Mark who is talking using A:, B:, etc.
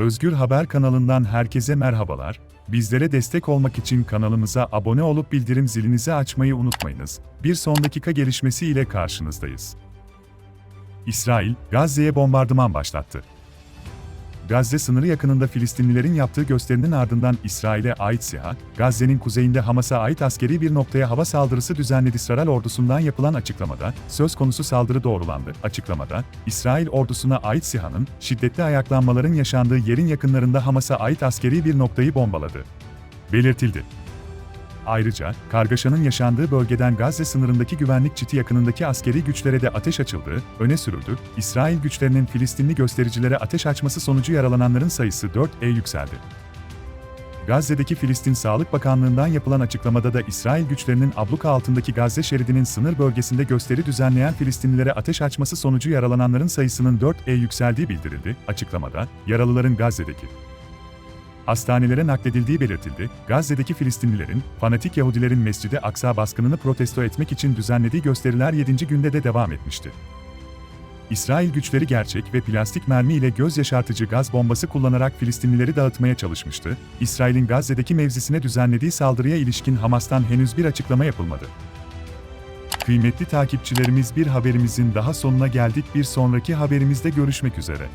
A: Özgür Haber kanalından herkese merhabalar. Bizlere destek olmak için kanalımıza abone olup bildirim zilinizi açmayı unutmayınız. Bir son dakika gelişmesi ile karşınızdayız. İsrail, Gazze'ye bombardıman başlattı. Gazze sınırı yakınında Filistinlilerin yaptığı gösterinin ardından İsrail'e ait SİHA, Gazze'nin kuzeyinde Hamas'a ait askeri bir noktaya hava saldırısı düzenledi. İsrail ordusundan yapılan açıklamada, söz konusu saldırı doğrulandı. Açıklamada, İsrail ordusuna ait SİHA'nın, şiddetli ayaklanmaların yaşandığı yerin yakınlarında Hamas'a ait askeri bir noktayı bombaladı. Belirtildi. Ayrıca, kargaşanın yaşandığı bölgeden Gazze sınırındaki güvenlik çiti yakınındaki askeri güçlere de ateş açıldığı öne sürüldü. İsrail güçlerinin Filistinli göstericilere ateş açması sonucu yaralananların sayısı 4'e yükseldi. Gazze'deki Filistin Sağlık Bakanlığı'ndan yapılan açıklamada da İsrail güçlerinin abluka altındaki Gazze şeridinin sınır bölgesinde gösteri düzenleyen Filistinlilere ateş açması sonucu yaralananların sayısının 4'e yükseldiği bildirildi. Açıklamada, yaralıların Gazze'deki hastanelere nakledildiği belirtildi. Gazze'deki Filistinlilerin, fanatik Yahudilerin Mescid-i Aksa baskınını protesto etmek için düzenlediği gösteriler 7. günde de devam etmişti. İsrail güçleri gerçek ve plastik mermi ile göz yaşartıcı gaz bombası kullanarak Filistinlileri dağıtmaya çalışmıştı. İsrail'in Gazze'deki mevzisine düzenlediği saldırıya ilişkin Hamas'tan henüz bir açıklama yapılmadı. Kıymetli takipçilerimiz bir haberimizin daha sonuna geldik. Bir sonraki haberimizde görüşmek üzere.